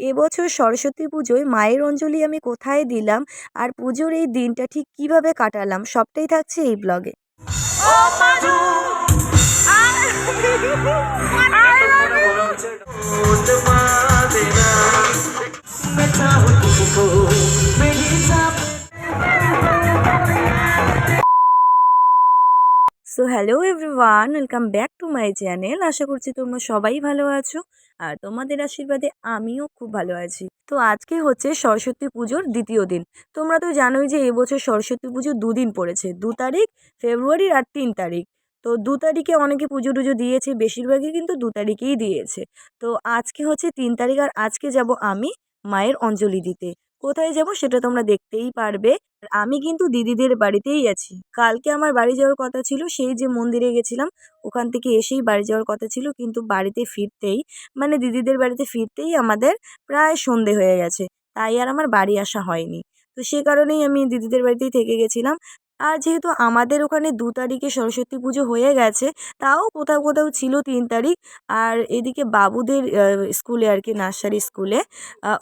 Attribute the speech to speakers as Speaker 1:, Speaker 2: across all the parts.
Speaker 1: এবছর সরস্বতী পুজোয় মায়ের অঞ্জলি আমি কোথায় দিলাম আর পুজোর এই দিনটা ঠিক কীভাবে কাটালাম সবটাই থাকছে এই ব্লগে so hello everyone, welcome back to my channel. আশা করছি তোমরা সবাই ভালো আছো আর তোমাদের আশীর্বাদে আমিও খুব ভালো আছি। তো আজকে হচ্ছে সরস্বতী পুজোর দ্বিতীয় দিন। তোমরা তো জানোই যে এবছর সরস্বতী পুজো দুদিন পড়েছে। দু তারিখ, ফেব্রুয়ারির আর তিন তারিখ। তো দু তারিখে অনেকে পুজো টুজো দিয়েছে, বেশিরভাগই কিন্তু দু তারিখেই দিয়েছে। তো আজকে হচ্ছে তিন তারিখ আর আজকে যাব আমি মায়ের অঞ্জলি দিতে। কোথায় যাব সেটা তোমরা দেখতেই পারবে। আমি কিন্তু দিদিদের বাড়িতেই আছি। কালকে আমার বাড়ি যাওয়ার কথা ছিল, সেই যে মন্দিরে গেছিলাম, ওখান থেকে এসেই বাড়ি যাওয়ার কথা ছিল, কিন্তু বাড়িতে ফিরতেই মানে দিদিদের বাড়িতে ফিরতেই আমাদের প্রায় সন্ধে হয়ে গেছে, তাই আর আমার বাড়ি আসা হয়নি। তো সে কারণেই আমি দিদিদের বাড়িতেই থেকে গেছিলাম। আর যেহেতু আমাদের ওখানে দু তারিখে সরস্বতী পুজো হয়ে গেছে, তাও কোথাও কোথাও ছিল তিন তারিখ। আর এদিকে বাবুদের স্কুলে আর কি, নার্সারি স্কুলে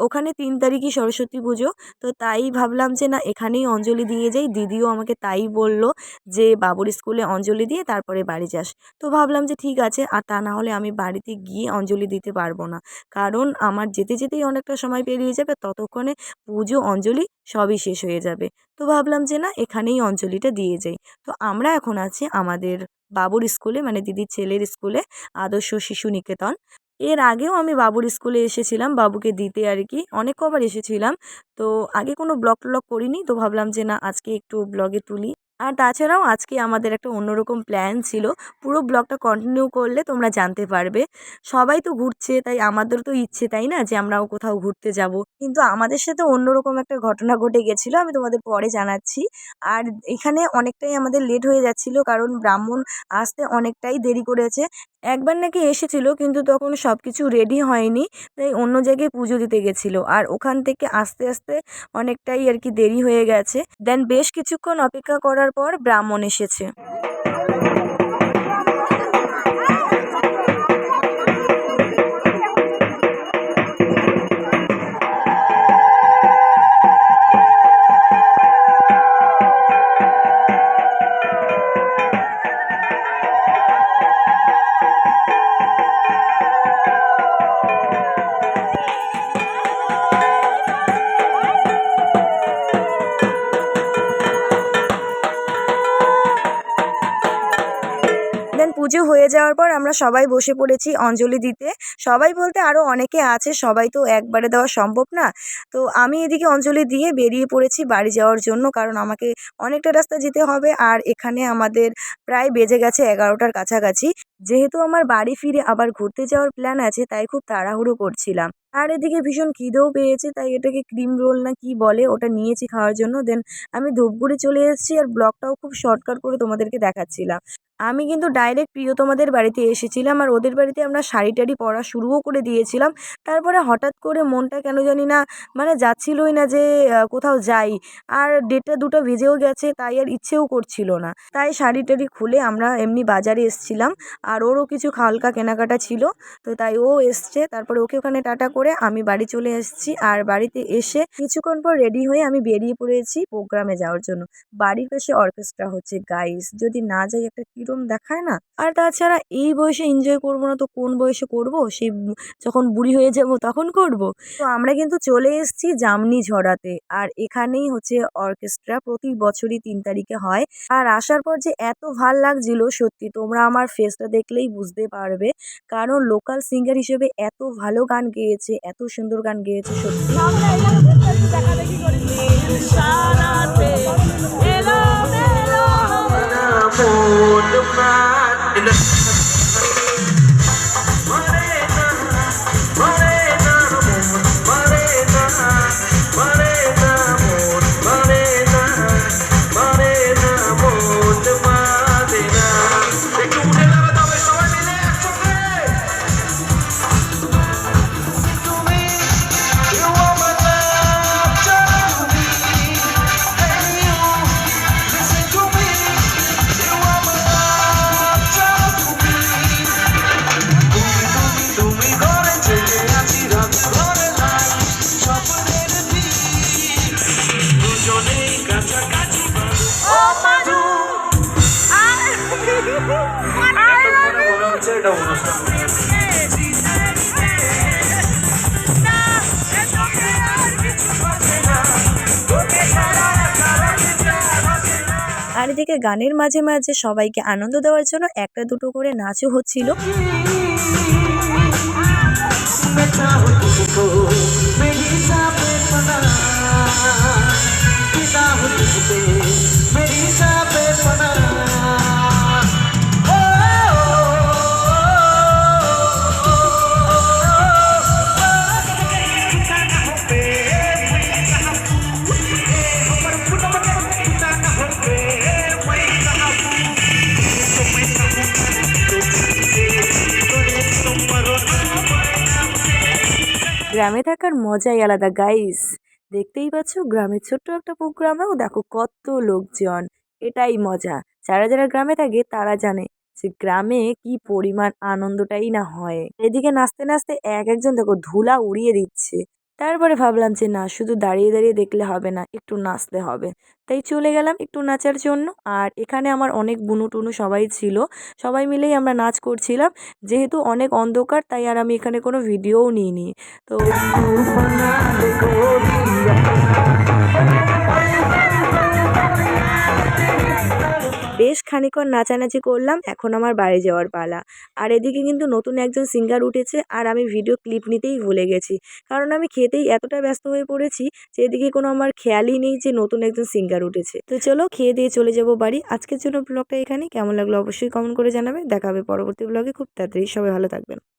Speaker 1: ওখানে তিন তারিখই সরস্বতী পুজো। তো তাই ভাবলাম যে না, এখানেই অঞ্জলি দিয়ে যাই। দিদিও আমাকে তাই বলল যে, বাবুর স্কুলে অঞ্জলি দিয়ে তারপরে বাড়ি যাস। তো ভাবলাম যে ঠিক আছে, আর তা না হলে আমি বাড়িতে গিয়ে অঞ্জলি দিতে পারব না। কারণ আমার যেতে যেতেই অনেকটা সময় পেরিয়ে যাবে, ততক্ষণে পুজো, অঞ্জলি সবই শেষ হয়ে যাবে। তো ভাবলাম যে না, এখানেই অঞ্জলিটা দিয়ে যাই। তো আমরা এখন আছি আমাদের বাবুর স্কুলে মানে দিদির ছেলের স্কুলে, আদর্শ শিশু নিকেতন। এর আগেও আমি বাবুর স্কুলে এসেছিলাম, বাবুকে দিতে আর কি। অনেক কবার এসেছিলাম। তো আগে কোনো ব্লগ ট্লগ করিনি, তো ভাবলাম যে না, আজকে একটু ব্লগে তুলি। আর তাছাড়াও আজকে আমাদের একটা অন্যরকম প্ল্যান ছিল। পুরো ব্লগটা কন্টিনিউ করলে তোমরা জানতে পারবে। সবাই তো ঘুরছে, তাই আমাদের তো ইচ্ছে, তাই না? যে আমরাও কোথাও ঘুরতে যাব। কিন্তু আমাদের সাথে অন্যরকম একটা ঘটনা ঘটে গেছিল, আমি তোমাদের পরে জানাচ্ছি। আর এখানে অনেকটাই আমাদের লেট হয়ে যাচ্ছিল, কারণ ব্রাহ্মণ আসতে অনেকটাই দেরি করেছে। একবার নাকি এসেছিল, কিন্তু তখন সব কিছু রেডি হয়নি, তাই অন্য জায়গায় পুজো দিতে গেছিল। আর ওখান থেকে আস্তে আস্তে অনেকটাই আর কি দেরি হয়ে গেছে। দেন বেশ কিছুক্ষণ অপেক্ষা করার পর ব্রাহ্মণ এসেছে। পুজো হয়ে যাওয়ার পর আমরা সবাই বসে পড়েছি অঞ্জলি দিতে। সবাই বলতে আরও অনেকে আছে, সবাই তো একবারে দেওয়া সম্ভব না। তো আমি এদিকে অঞ্জলি দিয়ে বেরিয়ে পড়েছি বাড়ি যাওয়ার জন্য, কারণ আমাকে অনেকটা রাস্তা যেতে হবে আর এখানে আমাদের প্রায় বেজে গেছে এগারোটার কাছাকাছি। যেহেতু আমার বাড়ি ফিরে আবার ঘুরতে যাওয়ার প্ল্যান আছে, তাই খুব তাড়াহুড়ো করছিলাম। আর এদিকে ভীষণ খিদেও পেয়েছে, তাই এটাকে ক্রিম রোল না কি বলে ওটা নিয়েছি খাওয়ার জন্য। দেন আমি ধূপগুড়ি চলে এসেছি আর ব্লগটাও খুব শর্টকাট করে তোমাদেরকে দেখাচ্ছিলাম। আমি কিন্তু ডাইরেক্ট প্রিয়তমাদের বাড়িতে এসেছিলাম আর ওদের বাড়িতে আমরা শাড়ি টাড়ি পরা শুরুও করে দিয়েছিলাম। তারপরে হঠাৎ করে মনটা কেন জানি না মানে যাচ্ছিলই না যে কোথাও যাই। আর ডেটটা দুটো বেজেও গেছে, তাই আর ইচ্ছেও করছিল না। তাই শাড়ি টাড়ি খুলে আমরা এমনি বাজারে এসছিলাম। আর ওরও কিছু হালকা কেনাকাটা ছিল, তো তাই ও এসছে। তারপরে ওকে ওখানে টাটা করে আমি বাড়ি চলে এসেছি। আর বাড়িতে এসে কিছুক্ষণ পর রেডি হয়ে আমি বেরিয়ে পড়েছি প্রোগ্রামে যাওয়ার জন্য। বাড়ির পাশে অর্কেস্ট্রা হচ্ছে গাইস যদি না যাই একটা কীরম দেখায় না। আর তাছাড়া এই বয়সে এনজয় করব না তো কোন বয়সে করব? সেই যখন বুড়ি হয়ে যাব তখন করব? তো আমরা কিন্তু চলে এসেছি জামনি ঝরাতে আর এখানেই হচ্ছে অর্কেস্ট্রা প্রতি বছরই তিন তারিখে হয়। আর আসার পর যে এত ভালো লাগছিল, সত্যি তোমরা আমার ফেসটা দেখলেই বুঝতে পারবে। কারণ লোকাল সিঙ্গার হিসেবে এত ভালো গান গেয়েছে, এত সুন্দর গান গেয়েছে, সত্যি।
Speaker 2: my একটা অনুষ্ঠান
Speaker 1: আর এদিকে গানের মাঝে মাঝে সবাইকে আনন্দ দেওয়ার জন্য একটা দুটো করে নাচও হচ্ছিল
Speaker 2: मैं चाहूँ तुझको मेरी जापे पना पिता हूँ तुझपे मेरी जापे पना
Speaker 1: গ্রামে থাকার মজাই আলাদা গাইস দেখতেই পাচ্ছ, গ্রামের ছোট্ট একটা প্রোগ্রামেও দেখো কত লোকজন। এটাই মজা। যারা যারা গ্রামে থাকে, তারা জানে যে গ্রামে কি পরিমাণ আনন্দটাই না হয়। এদিকে নাচতে নাচতে এক একজন দেখো ধুলা উড়িয়ে দিচ্ছে। তারপরে ভাবলাম যে, না, শুধু দাঁড়িয়ে দাঁড়িয়ে দেখলে হবে না, একটু নাচতে হবে। তাই চলে গেলাম একটু নাচার জন্য। আর এখানে আমার অনেক বুনু টুনু সবাই ছিল। সবাই মিলেই আমরা নাচ করছিলাম। যেহেতু অনেক অন্ধকার, তাই আর আমি এখানে কোনো ভিডিওও নিইনি। তো খানিকক্ষণ নাচানাচি করলাম, এখন আমার বাড়ি যাওয়ার পালা। আর এদিকে কিন্তু নতুন একজন সিঙ্গার উঠেছে আর আমি ভিডিও ক্লিপ নিতেই ভুলে গেছি। কারণ আমি খেতেই এতটা ব্যস্ত হয়ে পড়েছি যে এদিকে কোনো আমার খেয়ালই নেই যে নতুন একজন সিঙ্গার উঠেছে। তো চলো খেয়ে দিয়ে চলে যাব বাড়ি। আজকের জন্য ব্লগটা এখানে কেমন লাগল অবশ্যই কমেন্ট করে জানাবে। দেখা হবে পরবর্তী ব্লগে খুব তাড়াতাড়ি সবাই ভালো থাকবেন।